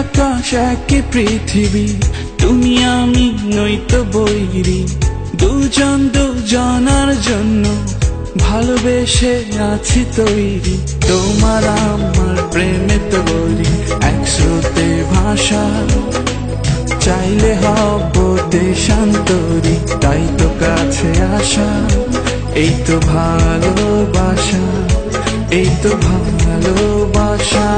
আকাশ একই পৃথিবী, তুমি আমি নই তো বৈরি। দুজন দুজনার জন্য ভালোবেসে আছি তৈরি। তোমার আমার প্রেমে তৈরি একসাথে ভাষা। চাইলে হব দেশান্তরি, তাই তো কাছে আসা। এই তো ভালোবাসা, এই তো ভালোবাসা।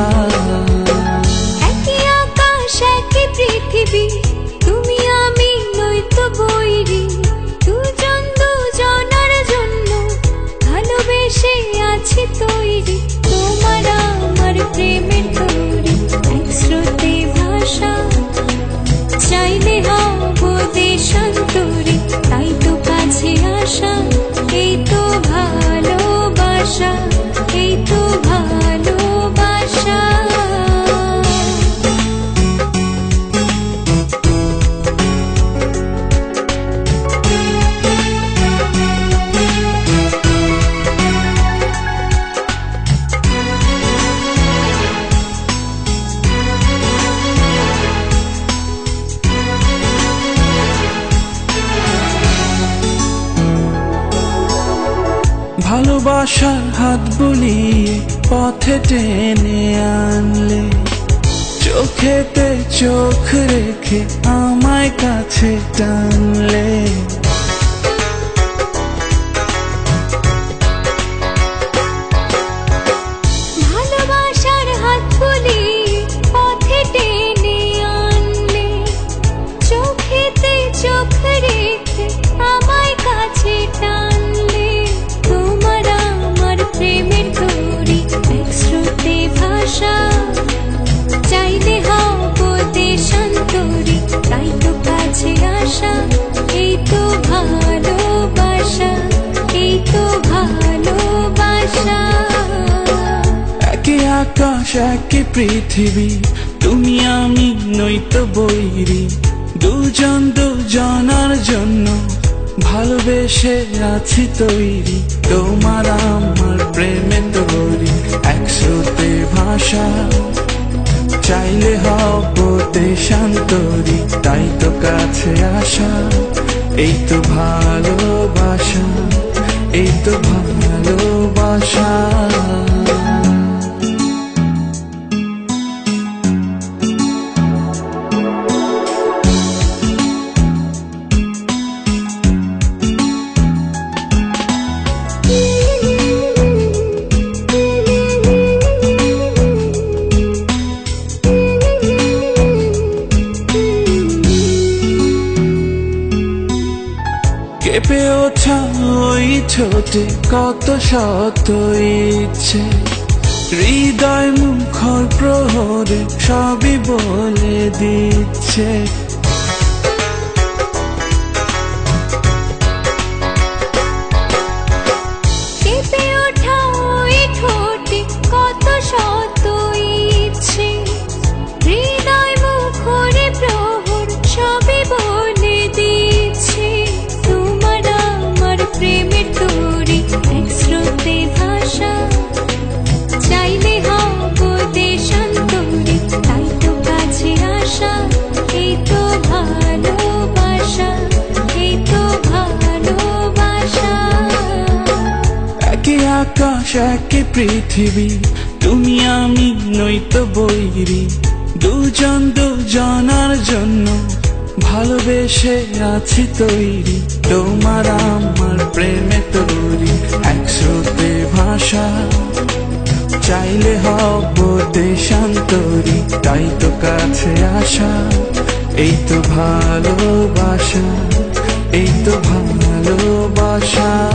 ভালোবাসার হাত বুলিয়ে পথে টেনে আনলে চোখেতে চোখ রেখে আমায় কাছে টানলে। আকাশ একই পৃথিবী, তুমি আমি নই তো বৈরি। দুজন দুজনার জন্য ভালোবেসে আছি তৈরি। তোমার আমার প্রেমে তৈরি একসাথে ভাষা। চাইলে হব দেশান্তরি, তাই তো কাছে আসা। এই তো ভালোবাসা, এই তো ভালোবাসা। কেঁপে ওঠা ওই ছোটে কত শত ইচ্ছে। হৃদয় মুখর প্রহরে সবই বলে দিচ্ছে। আকাশ পৃথিবী, তুমি আমি নই তো বৈরি। দুজন দুজনার জন্য ভালোবেসে আছি তৈরি। তোমার আমার প্রেমে তৈরি একসাথে ভাষা। চাইলে হব দেশান্তরি, তাই তো কাছে আসা। এই তো ভালোবাসা, এই তো ভালোবাসা।